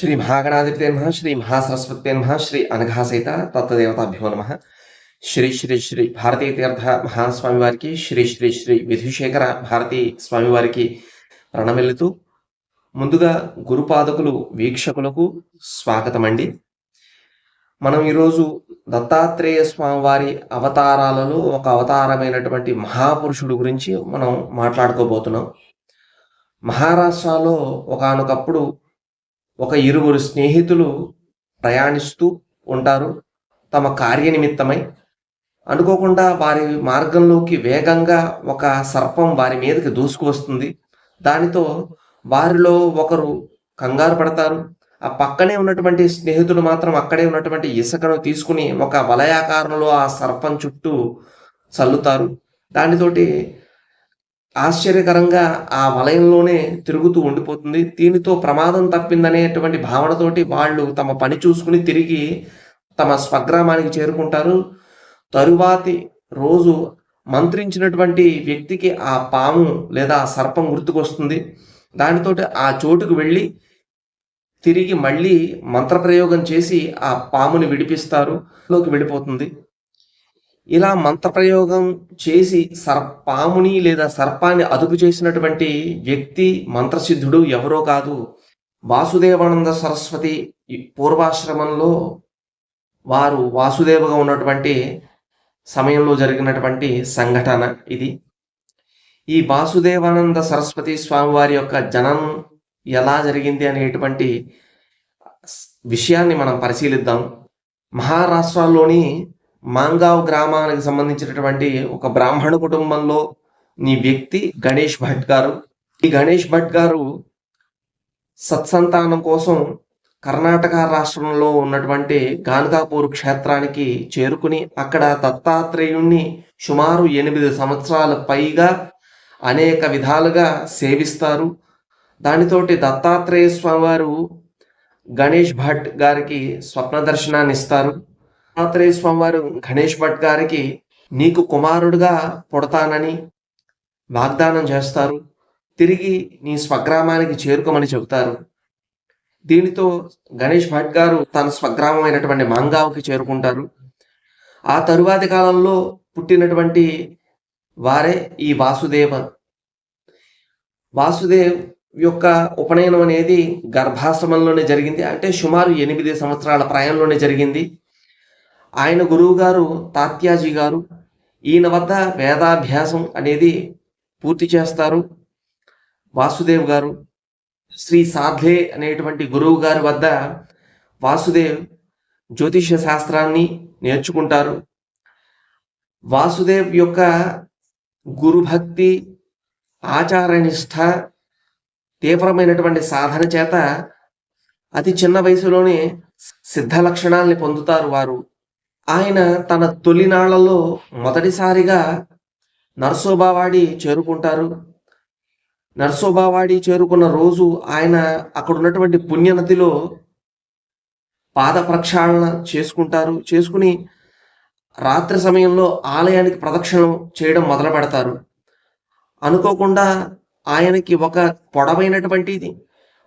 శ్రీ మహాగణాధిపతే నమ శ్రీ మహాసరస్వతే నమ శ్రీ అనఘాసైత తత్వదేవతాభ్యో నమ శ్రీ శ్రీ శ్రీ భారతీయ తీర్థ మహాస్వామి వారికి శ్రీ శ్రీ శ్రీ విధుశేఖర భారతీ స్వామి వారికి ప్రణమిల్లుతూ ముందుగా గురుపాదకులు వీక్షకులకు స్వాగతం అండి మనం ఈరోజు దత్తాత్రేయ స్వామి వారి అవతారాలలో ఒక అవతారమైనటువంటి మహాపురుషుడు గురించి మనం మాట్లాడుకోబోతున్నాం. మహారాష్ట్రలో ఒకానొకప్పుడు ఒక ఇరువురు స్నేహితులు ప్రయాణిస్తూ ఉంటారు. తమ కార్యనిమిత్తమై అనుకోకుండా వారి మార్గంలోకి వేగంగా ఒక సర్పం వారి మీదకి దూసుకువస్తుంది. దానితో వారిలో ఒకరు కంగారు పడతారు. ఆ పక్కనే ఉన్నటువంటి స్నేహితుడు మాత్రం అక్కడే ఉన్నటువంటి ఇసుకను తీసుకుని ఒక వలయాకారంలో ఆ సర్పం చుట్టూ చల్లుతారు. దానితోటి ఆశ్చర్యకరంగా ఆ వలయంలోనే తిరుగుతూ ఉండిపోతుంది. దీనితో ప్రమాదం తప్పిందనేటువంటి భావనతోటి వాళ్ళు తమ పని చూసుకుని తిరిగి తమ స్వగ్రామానికి చేరుకుంటారు. తరువాతి రోజు మంత్రించినటువంటి వ్యక్తికి ఆ పాము లేదా సర్పం గుర్తుకొస్తుంది. దానితోటి ఆ చోటుకు వెళ్ళి తిరిగి మళ్ళీ మంత్రప్రయోగం చేసి ఆ పాముని విడిపిస్తారు. లోకి వెళ్ళిపోతుంది. ఇలా మంత్రప్రయోగం చేసి సర్ పాముని లేదా సర్పాన్ని అదుపు చేసినటువంటి వ్యక్తి మంత్రసిద్ధుడు ఎవరో కాదు. వాసుదేవానంద సరస్వతి పూర్వాశ్రమంలో వారు వాసుదేవగా ఉన్నటువంటి సమయంలో జరిగినటువంటి సంఘటన ఇది. ఈ వాసుదేవానంద సరస్వతి స్వామి వారి యొక్క జనం ఎలా జరిగింది అనేటువంటి విషయాన్ని మనం పరిశీలిద్దాం. మహారాష్ట్రలోని మాంగావ్ గ్రామానికి సంబంధించినటువంటి ఒక బ్రాహ్మణ కుటుంబంలో నీ వ్యక్తి గణేష్ భట్ గారు. ఈ గణేష్ భట్ గారు సత్సంతానం కోసం కర్ణాటక రాష్ట్రంలో ఉన్నటువంటి గాన్గాపూర్ క్షేత్రానికి చేరుకుని అక్కడ దత్తాత్రేయుణ్ణి సుమారు ఎనిమిది సంవత్సరాల పైగా అనేక విధాలుగా సేవిస్తారు. దానితోటి దత్తాత్రేయ స్వామివారు గణేష్ భట్ గారికి స్వప్న దర్శనాన్ని ఇస్తారు. దత్తాత్రేయ స్వామివారు గణేష్ భట్ గారికి నీకు కుమారుడుగా పుడతానని వాగ్దానం చేస్తారు. తిరిగి నీ స్వగ్రామానికి చేరుకోమని చెబుతారు. దీనితో గణేష్ భట్ గారు తన స్వగ్రామం అయినటువంటి మాంగావ్కి చేరుకుంటారు. ఆ తరువాతి కాలంలో పుట్టినటువంటి వారే ఈ వాసుదేవ. వాసుదేవ్ యొక్క ఉపనయనం అనేది గర్భాశ్రమంలోనే జరిగింది. అంటే సుమారు ఎనిమిది సంవత్సరాల ప్రాయంలోనే జరిగింది. ఆయన గురువు గారు తాత్యాజీ గారు ఈయన వద్ద వేదాభ్యాసం అనేది పూర్తి చేస్తారు. వాసుదేవ్ గారు శ్రీ సాధ్లే అనేటువంటి గురువు గారి వద్ద వాసుదేవ్ జ్యోతిష శాస్త్రాన్ని నేర్చుకుంటారు. వాసుదేవ్ యొక్క గురుభక్తి ఆచారనిష్ట తీవ్రమైనటువంటి సాధన చేత అతి చిన్న వయసులోనే సిద్ధ లక్షణాల్ని పొందుతారు వారు. ఆయన తన తొలినాళ్ళలో మొదటిసారిగా నర్సోబావాడి చేరుకుంటారు. నర్సోబావాడి చేరుకున్న రోజు ఆయన అక్కడ ఉన్నటువంటి పుణ్యనదిలో పాద ప్రక్షాళన చేసుకుంటారు. చేసుకుని రాత్రి సమయంలో ఆలయానికి ప్రదక్షిణం చేయడం మొదలు పెడతారు. అనుకోకుండా ఆయనకి ఒక పొడవైనటువంటిది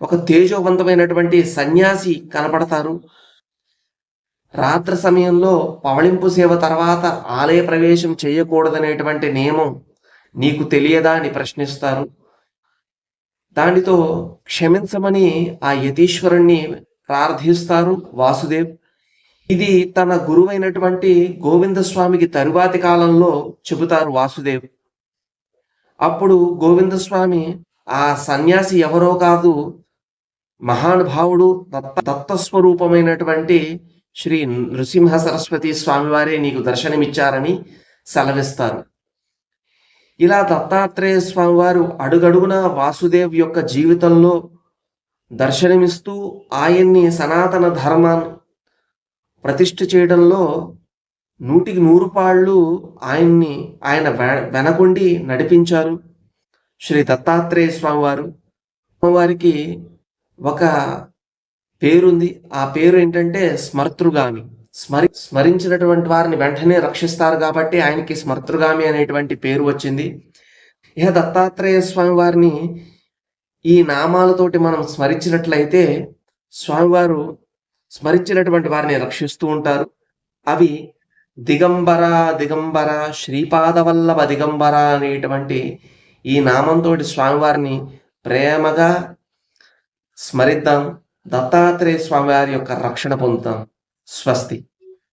ఒక తేజోవంతమైనటువంటి సన్యాసి కనపడతారు. రాత్రి సమయంలో పవళింపు సేవ తర్వాత ఆలయ ప్రవేశం చేయకూడదనేటువంటి నియమం నీకు తెలియదా అని ప్రశ్నిస్తారు. దానితో క్షమించమని ఆ యతీశ్వరుణ్ణి ప్రార్థిస్తారు వాసుదేవ్. ఇది తన గురువైనటువంటి గోవింద స్వామికి తరువాతి కాలంలో చెబుతారు వాసుదేవ్. అప్పుడు గోవింద స్వామి ఆ సన్యాసి ఎవరో కాదు మహానుభావుడు దత్త దత్తస్వరూపమైనటువంటి శ్రీ నృసింహ సరస్వతి స్వామివారే నీకు దర్శనమిచ్చారని సెలవిస్తారు. ఇలా దత్తాత్రేయ స్వామివారు అడుగడుగున వాసుదేవ్ యొక్క జీవితంలో దర్శనమిస్తూ ఆయన్ని సనాతన ధర్మాన్ని ప్రతిష్ఠ చేయడంలో నూటికి నూరు పాళ్ళు ఆయన్ని ఆయన వెనకుండి నడిపించారు శ్రీ దత్తాత్రేయ స్వామివారు. వారికి ఒక పేరుంది. ఆ పేరు ఏంటంటే స్మర్తృగామి. స్మరి స్మరించినటువంటి వారిని వెంటనే రక్షిస్తారు కాబట్టి ఆయనకి స్మర్తృగామి అనేటువంటి పేరు వచ్చింది. ఇక దత్తాత్రేయ స్వామి వారిని ఈ నామాలతోటి మనం స్మరించినట్లయితే స్వామివారు స్మరించినటువంటి వారిని రక్షిస్తూ ఉంటారు. అవి దిగంబర దిగంబర శ్రీపాదవల్లభ దిగంబర అనేటువంటి ఈ నామంతో స్వామివారిని ప్రేమగా స్మరిద్దాం. దత్తాత్రేయ స్వామివారి యొక్క రక్షణ పొందుతాం. స్వస్తి.